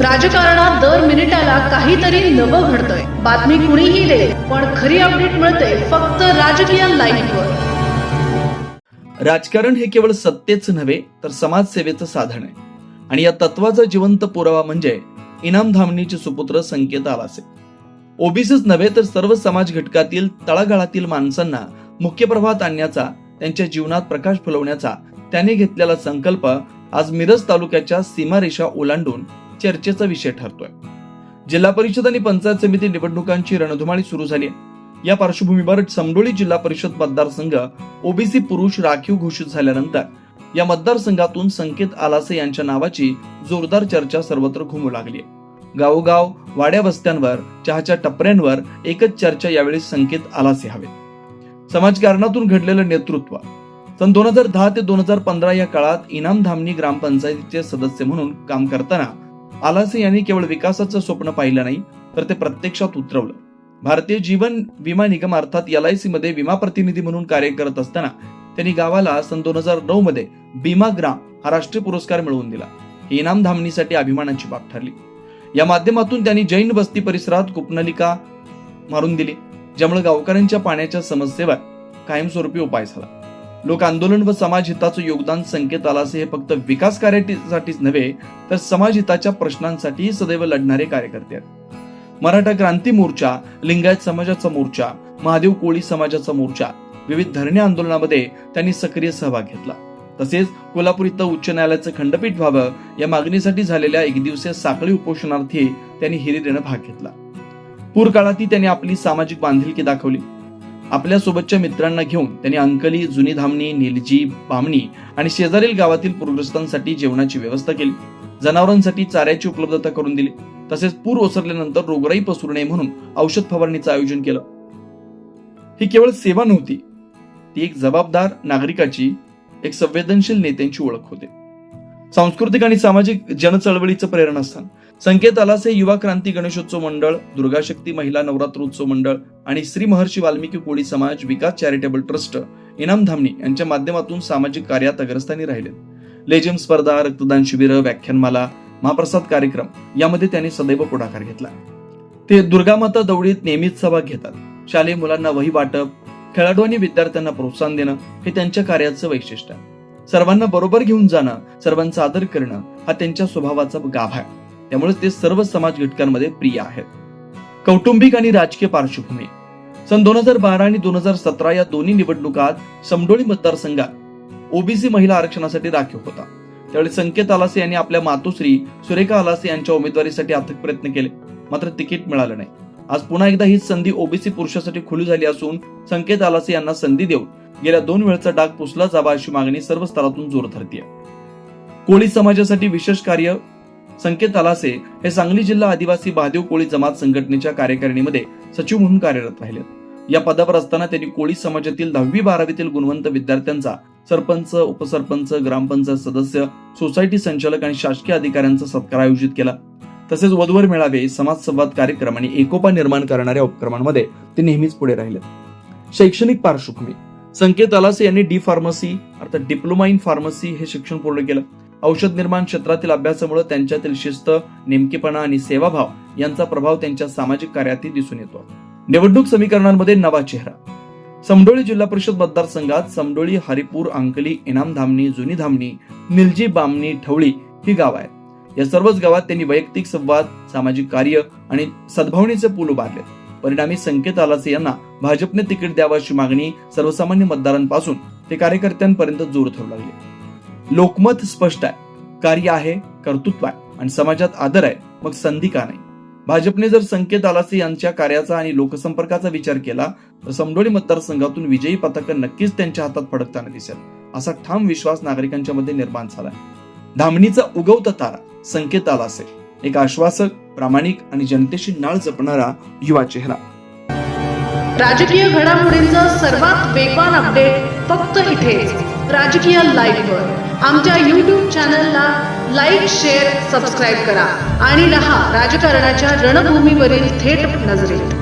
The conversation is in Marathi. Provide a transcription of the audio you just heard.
राजकारणात दर मिनिटाला काहीतरी नवं घडतंय. बातमी कुणीही दे पण खरी अपडेट मिळते फक्त राजकीय लाईव्हवर राजकारण हे केवळ सत्तेच नव्हे तर समाजसेवेचं साधन आहे. आणि या तत्वाचा जिवंत पुरावा म्हणजे इनाम धामणीचे सुपुत्र संकेत आवासे. ओबीसीच नव्हे तर सर्व समाज घटकातील तळागाळातील माणसांना मुख्य प्रवाहात आणण्याचा त्यांच्या जीवनात प्रकाश फुलवण्याचा त्याने घेतलेला संकल्प आज मिरज तालुक्याच्या सीमारेषा ओलांडून चर्चेचा विषय ठरतोय. जिल्हा परिषद आणि पंचायत समिती निवडणुकांची रणधुमाळी सुरू झाली आहे. या पार्श्वभूमीवर समडोळी जिल्हा परिषद मतदारसंघ ओबीसी पुरुष राखीव घोषित झाल्यानंतर या मतदारसंघातून संकेत आलासे यांच्या नावाची जोरदार चर्चा सर्वत्र घुमू लागली आहे. गावोगाव वाड्या वस्त्यांवर चहाच्या टपऱ्यांवर एकच चर्चा यावेळी संकेत आलासे हवे समाजकारणातून घडलेलं नेतृत्व. सन दोन हजार दहा ते दोन हजार पंधरा या काळात इनाम धामणी ग्रामपंचायतीचे सदस्य म्हणून काम करताना आलासे यांनी केवळ विकासाचं स्वप्न पाहिलं नाही तर ते प्रत्यक्षात उतरवलं. भारतीय जीवन विमा निगम अर्थात एल आय सी मध्ये विमा प्रतिनिधी म्हणून कार्य करत असताना त्यांनी गावाला सन दोन हजार नऊ मध्ये भीमा ग्राम हा राष्ट्रीय पुरस्कार मिळवून दिला. ही इनाम धामणीसाठी अभिमानाची बाब ठरली. या माध्यमातून त्यांनी जैन वस्ती परिसरात कुपनलिका मारून दिली ज्यामुळे गावकऱ्यांच्या पाण्याच्या समस्येवर कायमस्वरूपी उपाय झाला. लोक आंदोलन व समाज हिताचं योगदान संकेत आलासे हे फक्त विकास कार्यासाठीच नव्हे तर समाज हिताच्या प्रश्नांसाठी सदैव लढणारे कार्यकर्ते आहेत. मराठा क्रांती मोर्चा लिंगायत समाजाचा मोर्चा महादेव कोळी समाजाचा मोर्चा विविध धरणे आंदोलनामध्ये त्यांनी सक्रिय सहभाग घेतला. तसेच कोल्हापूर इथं उच्च न्यायालयाचं खंडपीठ व्हावं या मागणीसाठी झालेल्या एक दिवसीय साखळी उपोषणार्थी त्यांनी हिरिरीनं भाग घेतला. पूर काळातही त्यांनी आपली सामाजिक बांधिलकी दाखवली. आपल्या सोबतच्या मित्रांना घेऊन त्यांनी अंकली जुनी धामणी निलजी बामणी आणि शेजारील गावातील पूरग्रस्तांसाठी जेवणाची व्यवस्था केली. जनावरांसाठी चाऱ्याची उपलब्धता करून दिली. तसेच पूर ओसरल्यानंतर रोगराई पसरू नये म्हणून औषध फवारणीचं आयोजन केलं. ही केवळ सेवा नव्हती ती एक जबाबदार नागरिकाची एक संवेदनशील नेत्यांची ओळख होते. सांस्कृतिक आणि सामाजिक जनचळवळीचं प्रेरणास्थान संकेत आलासे युवा क्रांती गणेशोत्सव मंडळ दुर्गाशक्ती महिला नवरात्रोत्सव मंडळ आणि श्री महर्षी वाल्मिकी कोळी समाज विकास चॅरिटेबल ट्रस्ट इनाम धामणी यांच्या माध्यमातून सामाजिक कार्यात अग्रस्थानी राहिले. लेजिम स्पर्धा रक्तदान शिबिरं व्याख्यानमाला महाप्रसाद कार्यक्रम यामध्ये त्यांनी सदैव पुढाकार घेतला. ते दुर्गा माता दौडीत नेहमीच सहभाग घेतात. शालेय मुलांना वही वाटप खेळाडू आणि विद्यार्थ्यांना प्रोत्साहन देणं हे त्यांच्या कार्याचं वैशिष्ट्य आहे. सर्वांना बरोबर घेऊन जाणं सर्वांचा आदर करणं हा त्यांच्या स्वभावाचा गाभा आहे. त्यामुळे ते सर्व समाज घटकांमध्ये प्रिय आहेत. कौटुंबिक आणि राजकीय पार्श्वभूमी. सन दोन हजार बारा आणि दोन हजार सतरा या दोन्ही निवडणुकात समडोळी मतदारसंघात ओबीसी महिला आरक्षणासाठी राखीव होता. त्यावेळी संकेत आलासे यांनी आपल्या मातोश्री सुरेखा आलासे यांच्या उमेदवारीसाठी अथक प्रयत्न केले. मात्र तिकीट मिळालं नाही. आज पुन्हा एकदा ही संधी ओबीसी पुरुषासाठी खुली झाली असून संकेत आलासे यांना संधी देऊन गेल्या दोन वेळचा डाग पुसला जावा अशी मागणी सर्व स्तरातून जोर धरतीये. कोळी समाजासाठी विशेष कार्य संकेत आलासे हे सांगली जिल्हा आदिवासी महादेव कोळी जमात संघटनेच्या कार्यकारिणीमध्ये सचिव म्हणून कार्यरत राहिले. या पदावर असताना त्यांनी कोळी समाजातील दहावी बारावीतील गुणवंत विद्यार्थ्यांचा सरपंच उपसरपंच ग्रामपंचायत सदस्य सोसायटी संचालक आणि शासकीय अधिकाऱ्यांचा सत्कार आयोजित केला. तसेच वधवर मेळावे समाज संवाद कार्यक्रम आणि एकोपा निर्माण करणाऱ्या उपक्रमांमध्ये ते नेहमीच पुढे राहिले. शैक्षणिक पार्श्वभूमी. संकेत आलासे यांनी डी फार्मसी अर्थात डिप्लोमा इन फार्मसी हे शिक्षण पूर्ण केलं. औषध निर्माण क्षेत्रातील अभ्यासामुळे त्यांच्यातील शिस्त नेमकेपणा आणि सेवाभाव यांचा प्रभाव त्यांच्या सामाजिक कार्यातही दिसून येतो. निवडणूक समीकरणांमध्ये नवा चेहरा. समडोळी जिल्हा परिषद मतदारसंघात समडोळी हरिपूर अंकली इनाम धामणी जुनी धामणी निलजी बामणी ठवळी ही गाव आहेत. या सर्वच गावात त्यांनी वैयक्तिक संवाद सामाजिक कार्य आणि सद्भावनेचे पूल उभारले परिणामी संकेत आलासे यांना भाजपने तिकीट द्यावं अशी मागणी सर्वसामान्य मतदारांपासून ते कार्यकर्त्यांपर्यंत जोर धरू लागले. लोकमत स्पष्ट आहे. कार्य आहे कर्तृत्व आहे आणि समाजात आदर आहे मग संधी का नाही? भाजपने जर संकेत आलासे यांच्या कार्याचा आणि लोकसंपर्काचा विचार केला तर समडोळी मतदारसंघातून विजयी पथक नक्कीच त्यांच्या हातात फडकताना दिसेल. असा ठाम विश्वास नागरिकांच्या मध्ये निर्माण झालाय. धामणीचा उगवता तारा संकेत आलासे. एक आश्वासक प्रामाणिक आणि जनतेशी नाळ जपणारा युवा चेहरा. राजकीय घडामोडींचा सर्वात वेगवान अपडेट फक्त इथेच राजकीय लाईव्हवर आमच्या यूट्यूब चॅनलला लाईक शेअर सबस्क्राईब करा. आणि रहा राजकारणाच्या रणभूमीवरील थेट नजरेत.